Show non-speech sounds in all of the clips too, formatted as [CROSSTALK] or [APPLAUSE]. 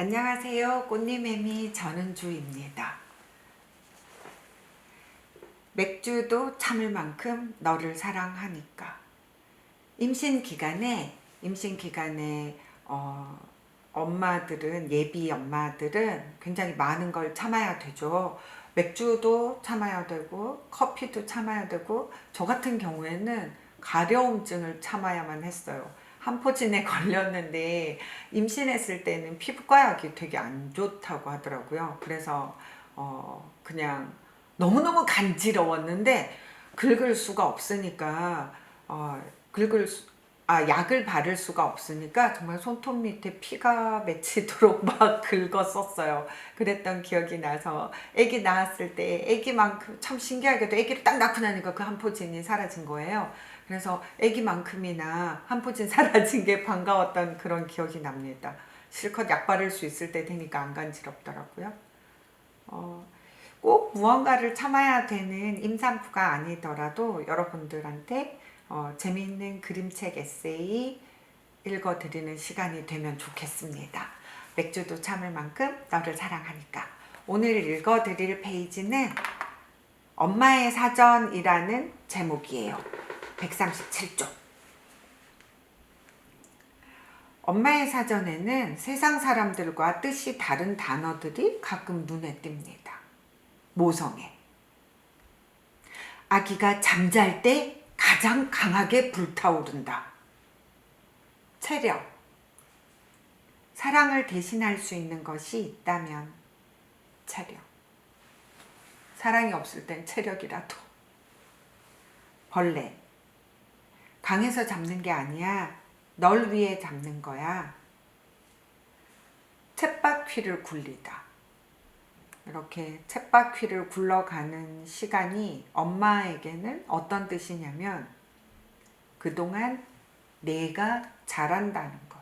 안녕하세요. 꽃님애미 전은주입니다. 맥주도 참을 만큼 너를 사랑하니까. 임신 기간에 임신 기간에 어, 엄마들은 예비 엄마들은 굉장히 많은 걸 참아야 되죠. 맥주도 참아야 되고 커피도 참아야 되고 저 같은 경우에는 가려움증을 참아야만 했어요. 한포진에 [LAUGHS] 걸렸는데 임신했을 때는 피부과약이 되게 안 좋다고 하더라고요. 그래서 어 그냥 너무너무 간지러웠는데 긁을 수가 없으니까 어 긁을 수, 아 약을 바를 수가 없으니까 정말 손톱 밑에 피가 [LAUGHS] 맺히도록 막 긁었었어요. 그랬던 기억이 나서 아기 낳았을 때 아기만큼 참 신기하게도 아기를 딱 낳고 나니까 그 한포진이 사라진 거예요. 그래서 아기만큼이나 한포진 [LAUGHS] 사라진 게 반가웠던 그런 기억이 납니다. 실컷 약 바를 수 있을 때 되니까 안 간지럽더라고요. 어, 꼭 무언가를 참아야 되는 임산부가 아니더라도 여러분들한테 어, 재미있는 그림책 에세이 읽어드리는 시간이 되면 좋겠습니다. 맥주도 참을 만큼 너를 사랑하니까. 오늘 읽어드릴 페이지는 엄마의 사전이라는 제목이에요. 137쪽. 엄마의 사전에는 세상 사람들과 뜻이 다른 단어들이 가끔 눈에 띕니다. 모성애. 아기가 잠잘 때 가장 강하게 불타오른다. 체력. 사랑을 대신할 수 있는 것이 있다면 체력. 사랑이 없을 땐 체력이라도. 벌레. 강에서 잡는 게 아니야. 널 위해 잡는 거야. 쳇바퀴를 굴리다. 이렇게 쳇바퀴를 굴러가는 시간이 엄마에게는 어떤 뜻이냐면 그동안 내가 잘한다는 것.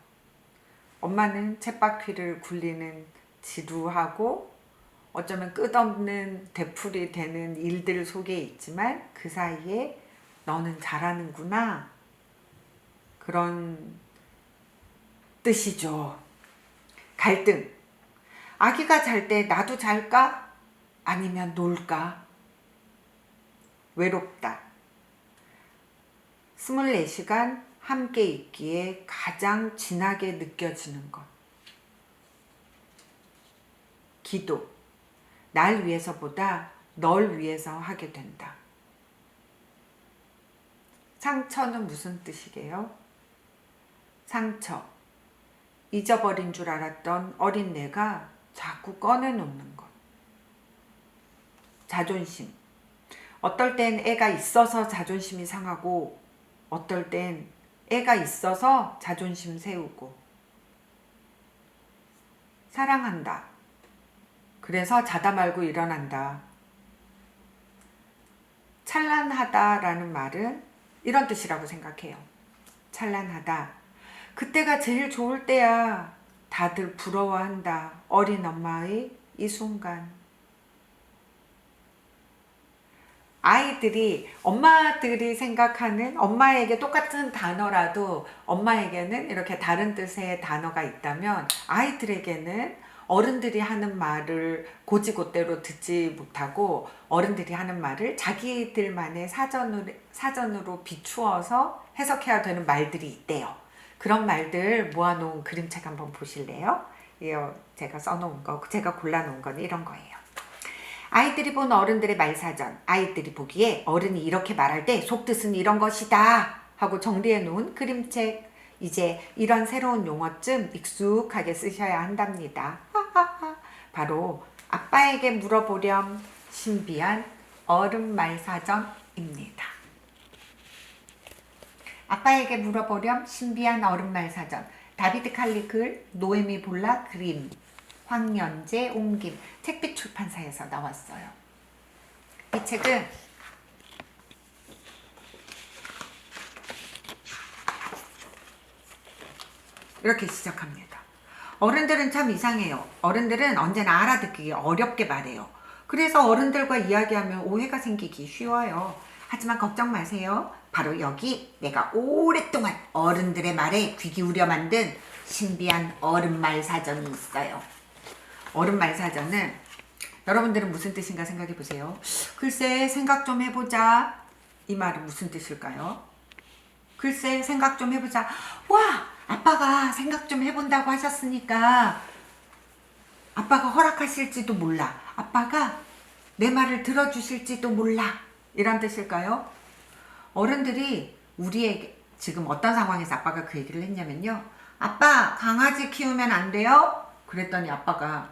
엄마는 쳇바퀴를 굴리는 지루하고 어쩌면 끝없는 되풀이 되는 일들 속에 있지만 그 사이에 너는 잘하는구나. 그런 뜻이죠. 갈등. 아기가 잘 때 나도 잘까? 아니면 놀까? 외롭다. 24시간 함께 있기에 가장 진하게 느껴지는 것. 기도. 날 위해서보다 널 위해서 하게 된다. 상처는 무슨 뜻이게요? 상처. 잊어버린 줄 알았던 어린 내가 자꾸 꺼내놓는 것. 자존심. 어떨 땐 애가 있어서 자존심이 상하고, 어떨 땐 애가 있어서 자존심 세우고. 사랑한다. 그래서 자다 말고 일어난다. 찬란하다라는 말은 이런 뜻이라고 생각해요. 찬란하다. 그때가 제일 좋을 때야. 다들 부러워한다. 어린 엄마의 이 순간. 아이들이 엄마들이 생각하는 엄마에게 똑같은 단어라도 엄마에게는 이렇게 다른 뜻의 단어가 있다면 아이들에게는 어른들이 하는 말을 고지고대로 듣지 못하고 어른들이 하는 말을 자기들만의 사전으로, 사전으로 비추어서 해석해야 되는 말들이 있대요. 그런 말들 모아놓은 그림책 한번 보실래요? 제가 써놓은 거, 제가 골라놓은 건 이런 거예요. 아이들이 본 어른들의 말사전, 아이들이 보기에 어른이 이렇게 말할 때 속뜻은 이런 것이다 하고 정리해 놓은 그림책. 이제 이런 새로운 용어쯤 익숙하게 쓰셔야 한답니다. 바로 아빠에게 물어보렴 신비한 어른 말사전입니다. 아빠에게 물어보렴 신비한 어른말 사전 다비드 칼리 글 노에미 볼라 그림 황연재 옮김 책빛 출판사에서 나왔어요. 이 책은 이렇게 시작합니다. 어른들은 참 이상해요. 어른들은 언제나 알아듣기 어렵게 말해요. 그래서 어른들과 이야기하면 오해가 생기기 쉬워요. 하지만 걱정 마세요. 바로 여기 내가 오랫동안 어른들의 말에 귀 기울여 만든 신비한 얼음말 사전이 있어요. 얼음말 사전은 여러분들은 무슨 뜻인가 생각해 보세요. 글쎄 생각 좀 해보자. 이 말은 무슨 뜻일까요? 글쎄 생각 좀 해보자. 와 아빠가 생각 좀 해본다고 하셨으니까 아빠가 허락하실지도 몰라. 아빠가 내 말을 들어주실지도 몰라. 이런 뜻일까요? 어른들이 우리에게 지금 어떤 상황에서 아빠가 그 얘기를 했냐면요. 아빠, 강아지 키우면 안 돼요? 그랬더니 아빠가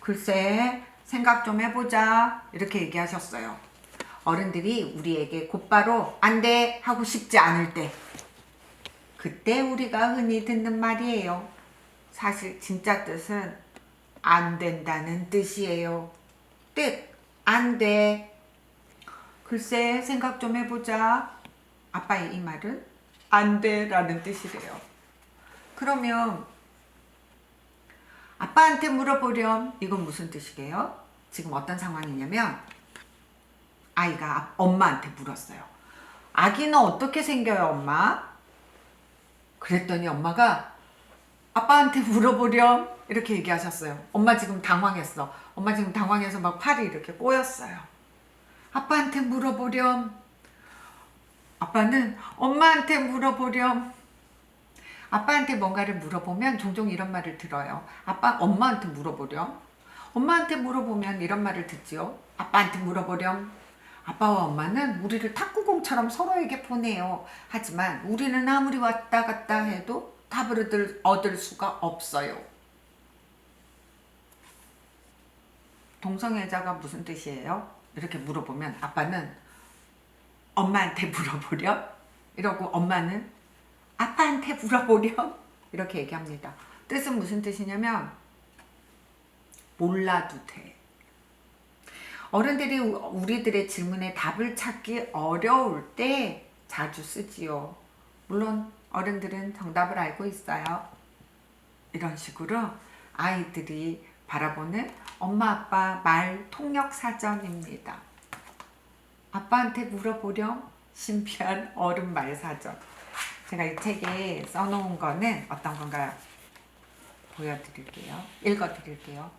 글쎄, 생각 좀 해보자. 이렇게 얘기하셨어요. 어른들이 우리에게 곧바로 안 돼! 하고 싶지 않을 때. 그때 우리가 흔히 듣는 말이에요. 사실 진짜 뜻은 안 된다는 뜻이에요. 뜻, 안 돼. 글쎄, 생각 좀 해보자. 아빠의 이 말은 안 돼라는 뜻이래요. 그러면 아빠한테 물어보렴. 이건 무슨 뜻이게요? 지금 어떤 상황이냐면 아이가 아- 엄마한테 물었어요. 아기는 어떻게 생겨요, 엄마? 그랬더니 엄마가 아빠한테 물어보렴. 이렇게 얘기하셨어요. 엄마 지금 당황했어. 엄마 지금 당황해서 막 팔이 이렇게 꼬였어요. 아빠한테 물어보렴. 아빠는 엄마한테 물어보렴. 아빠한테 뭔가를 물어보면 종종 이런 말을 들어요. 아빠 엄마한테 물어보렴. 엄마한테 물어보면 이런 말을 듣지요. 아빠한테 물어보렴. 아빠와 엄마는 우리를 탁구공처럼 서로에게 보내요. 하지만 우리는 아무리 왔다 갔다 해도 답을 얻을, 수가 없어요. 동성애자가 무슨 뜻이에요? 이렇게 물어보면 아빠는 엄마한테 물어보렴 이러고 엄마는 아빠한테 물어보렴 이렇게 얘기합니다. 뜻은 무슨 뜻이냐면 몰라도 돼. 어른들이 우- 우리들의 질문에 답을 찾기 어려울 때 자주 쓰지요. 물론 어른들은 정답을 알고 있어요. 이런 식으로 아이들이 바라보는 엄마 아빠 말 통역 사전입니다. 아빠한테 물어보렴 신비한 어른 말 사전. 제가 이 책에 써놓은 거는 어떤 건가요? 보여드릴게요. 읽어드릴게요.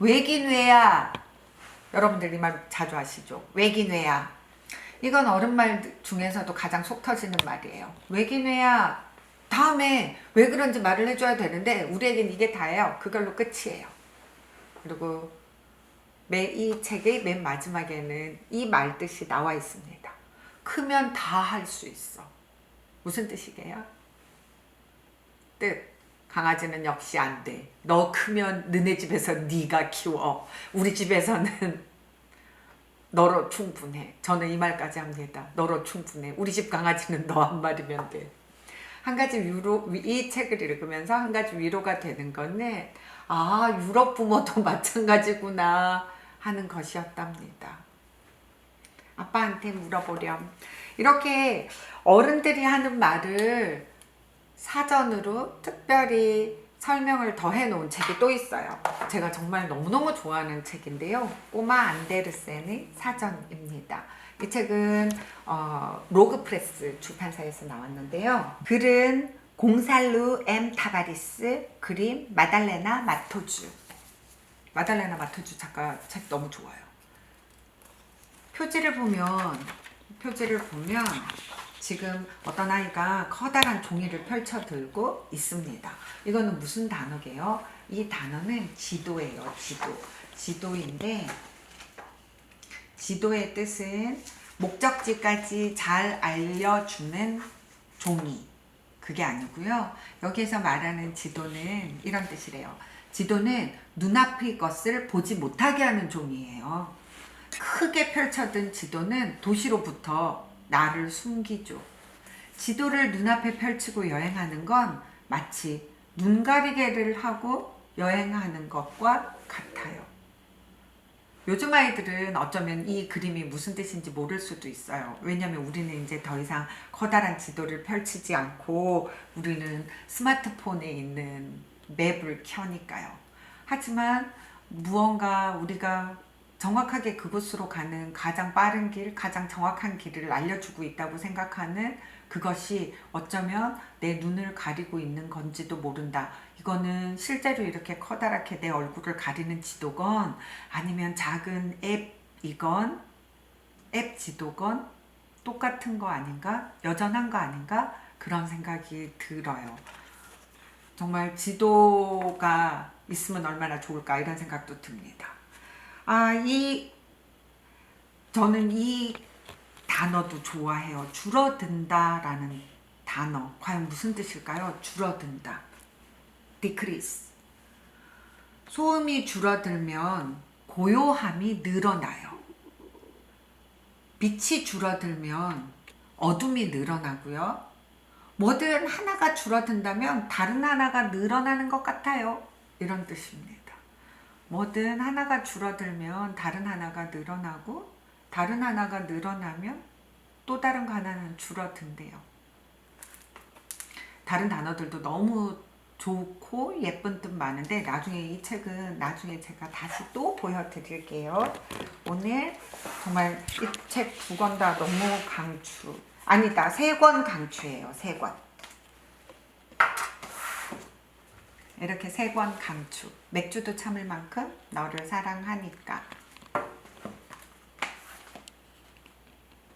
왜긴 왜야? 여러분들 이 말 자주 하시죠? 왜긴 왜야? 이건 어른 말 중에서도 가장 속 터지는 말이에요. 왜긴 왜야? 다음에 왜 그런지 말을 해줘야 되는데 우리에겐 이게 다예요. 그걸로 끝이에요. 그리고 매, 이 책의 맨 마지막에는 이 말 뜻이 나와 있습니다. 크면 다 할 수 있어. 무슨 뜻이게요? 뜻. 강아지는 역시 안 돼. 너 크면 너네 집에서 네가 키워. 우리 집에서는 [LAUGHS] 너로 충분해. 저는 이 말까지 합니다. 너로 충분해. 우리 집 강아지는 너 한 마리면 돼. 한 가지 위로 이 책을 읽으면서 한 가지 위로가 되는 거는 아 유럽 부모도 [LAUGHS] 마찬가지구나 하는 것이었답니다. 아빠한테 물어보렴. 이렇게 어른들이 하는 말을 사전으로 특별히 설명을 더 해놓은 책이 또 있어요. 제가 정말 너무너무 좋아하는 책인데요. 꼬마 안데르센의 사전입니다. 이 책은 어, 로그프레스 출판사에서 나왔는데요. 글은 공살루 M 타바리스, 그림 마달레나 마토주. 마달레나 마토주 작가 책 너무 좋아요. 표지를 보면 표지를 보면 지금 어떤 아이가 커다란 종이를 펼쳐 들고 있습니다. 이거는 무슨 단어게요? 이 단어는 지도예요. 지도. 지도인데 지도의 뜻은 목적지까지 잘 알려주는 종이. 그게 아니고요. 여기에서 말하는 지도는 이런 뜻이래요. 지도는 눈앞의 것을 보지 못하게 하는 종이에요. 크게 펼쳐든 지도는 도시로부터 나를 숨기죠. 지도를 눈앞에 펼치고 여행하는 건 마치 눈가리개를 하고 여행하는 것과 같아요. 요즘 아이들은 어쩌면 이 그림이 무슨 뜻인지 모를 수도 있어요. 왜냐하면 우리는 이제 더 이상 커다란 지도를 펼치지 않고 우리는 스마트폰에 있는 맵을 켜니까요. 하지만 무언가 우리가 정확하게 그곳으로 가는 가장 빠른 길, 가장 정확한 길을 알려주고 있다고 생각하는 그것이 어쩌면 내 눈을 가리고 있는 건지도 모른다. 이거는 실제로 이렇게 커다랗게 내 얼굴을 가리는 지도건 아니면 작은 앱이건 앱 지도건 똑같은 거 아닌가? 여전한 거 아닌가? 그런 생각이 들어요. 정말 지도가 있으면 얼마나 좋을까 이런 생각도 듭니다. 아, 이 저는 이 단어도 좋아해요. 줄어든다라는 단어. 과연 무슨 뜻일까요? 줄어든다. decrease. 소음이 줄어들면 고요함이 늘어나요. 빛이 줄어들면 어둠이 늘어나고요. 뭐든 하나가 줄어든다면 다른 하나가 늘어나는 것 같아요. 이런 뜻입니다. 뭐든 하나가 줄어들면 다른 하나가 늘어나고 다른 하나가 늘어나면 또 다른 거 하나는 줄어든대요. 다른 단어들도 너무 좋고 예쁜 뜻 많은데 나중에 이 책은 나중에 제가 다시 또 보여드릴게요. 오늘 정말 이 책 두 권 다 너무 강추. 아니다 세 권 강추예요. 세 권. 이렇게 세 권 강추. 맥주도 참을 만큼 너를 사랑하니까.